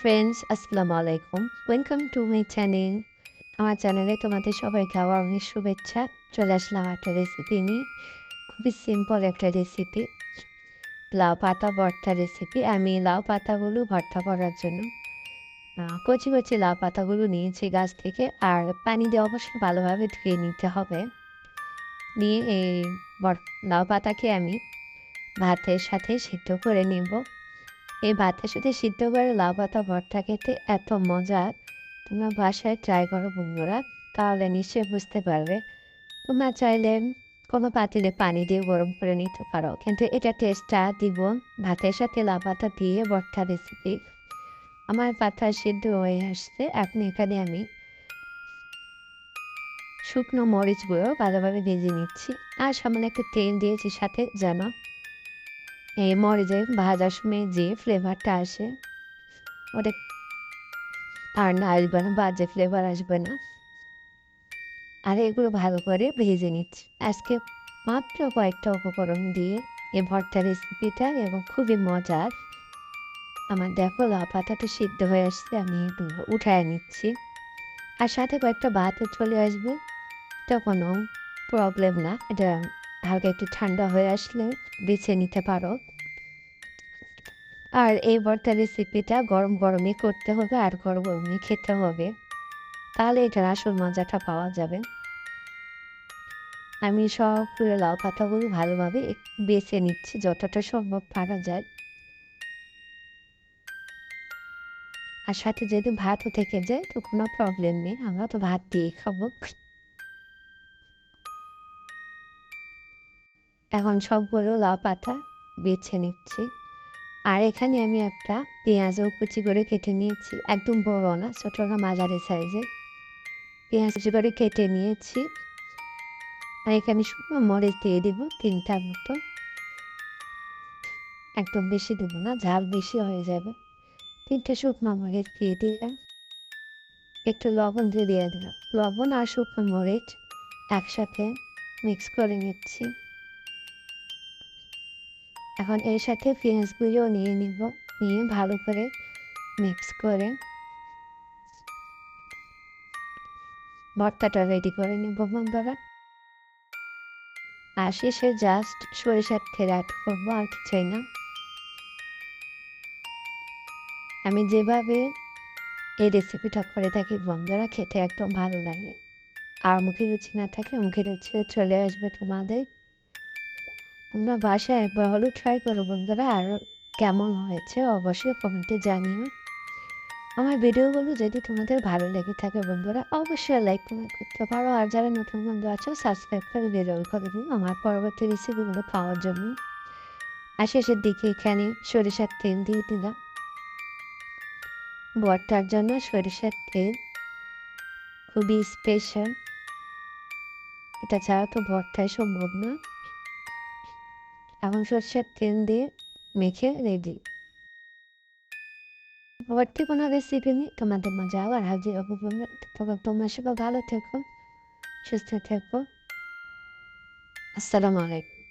Friends আসসালামু আলাইকুম welcome to my channel আমার চ্যানেলে তোমাদের সবাইকে আবার অনেক শুভেচ্ছা। চলে আসলাম একটা রেসিপি নিয়ে। খুবই সিম্পল একটা রেসিপি লাউ পাতা, ভর্তা রেসিপি আমি লাউ পাতাগুলো ভর্তা করার জন্য কচি কচি লাউ পাতাগুলো নিয়েছি গাছ থেকে। আর পানি দিয়ে অবশ্যই ভালোভাবে ধুয়ে নিতে হবে। নিয়ে এই লাউ পাতাকে আমি ভাতের সাথে সিদ্ধ করে নিব। এই ভাতের সাথে সিদ্ধ করে লাউ, পাতা, ভর্তা খেতে এত মজা, তোমরা বাসায় ট্রাই করো বন্ধুরা, তাহলে নিশ্চয়ই বুঝতে পারবে। তোমরা চাইলে কোনো পাতিলে পানি দিয়ে গরম করে নিতে পারো, কিন্তু এটা টেস্টটা দিব ভাতের সাথে লাউ, পাতা দিয়ে ভর্তা রেসিপি আমার পাতা সিদ্ধ হয়ে আসছে, এখন এখানে আমি শুকনো মরিচগুলো ভালোভাবে ভেজে নিচ্ছি, আর সামান্য একটু তেল দিয়েছি সাথে যেন এই মরিচে ভাজার সময় যে ফ্লেভারটা আসে, ওটা আর না আসবে না, বাজে ফ্লেভার আসবে না। আর এগুলো ভালো করে ভেজে নিচ্ছি। আজকে মাত্র কয়েকটা উপকরণ দিয়ে এ ভর্তা রেসিপিটা এবং খুবই মজার। আমার দেখো লাউ পাতাটা সিদ্ধ হয়ে আসছে, আমি এগুলো উঠায় নিচ্ছি। আর সাথে কয়েকটা ভাতও চলে আসবে, এটা কোনো প্রবলেম না। এটা হালকা একটু ঠান্ডা হয়ে আসলে বেছে নিতে পারো। আর এই ভর্তা রেসিপিটা গরম গরমই করতে হবে আর গরম গরমই খেতে হবে। তাহলে এটার আসল মজাটা পাওয়া যাবে। আমি সবগুলো লাউ পাতাগুলো ভালোভাবে বেছে নিচ্ছি যতটা সম্ভব পারা যায়। আর সাথে যদি ভাতও থেকে যায় তো কোনো প্রবলেম নেই, আমরা তো ভাত দিয়ে খাব। এখন সবগুলো লাউ পাতা বেছে নিচ্ছি। আর এখানে আমি একটা পেঁয়াজও কুচি করে কেটে নিয়েছি। একদম বড় না, ছোটো না, মাঝারি সাইজে পেঁয়াজ কুচি করে কেটে নিয়েছি। আর এখানে শুকনো মরিচ দিয়ে দেব, তিনটা মতো। একদম বেশি দেবো না, ঝাল বেশি হয়ে যাবে। তিনটে শুকনো মরিচ দিয়ে দিলাম। একটু লবণ দিয়ে দিয়ে দিলাম। লবণ আর শুকনো মরিচ একসাথে মিক্স করে নিচ্ছি। এখন এর সাথে পেঁয়াজগুলিও নিয়ে নিব, নিয়ে ভালো করে মিক্স করে। ভর্তাটা রেডি করে নিব বন্ধুরা। আর শেষে জাস্ট সরিষার তেল অ্যাড করব, আর কিছুই না। আমি যেভাবে এই রেসিপিটা করে থাকি বন্ধুরা, খেতে একদম ভালো লাগে। আর মুখে রুচি না থাকে, মুখে রুচি চলে আসবে তোমাদের। তোমরা বাসায় একবার হলেও ট্রাই করো বন্ধুরা, আর কেমন হয়েছে অবশ্যই কমেন্টে জানিও। আমার ভিডিওগুলো যদি তোমাদের ভালো লেগে থাকে বন্ধুরা, অবশ্যই লাইক কমেন্ট করতে পারো। আর যারা নতুন বন্ধু আছো সাবস্ক্রাইব করে ভিডিও করে দিন আমার পরবর্তী রেসিপিগুলো পাওয়ার জন্য। আর শেষের দিকে এখানে সরিষার তেল দিয়ে দিলাম। ভর্তার জন্য সরিষার তেল খুবই স্পেশাল এটা ছাড়া তো ভর্তাই সম্ভব না। সরষের তেল দিয়ে মেখে রেডি। পরবর্তী কোনো রেসিপি নিয়ে তোমাদের মজা আবার হাজির হব। তোমরা সবাই ভালো থেকো, সুস্থ থেকো। আসসালামু আলাইকুম।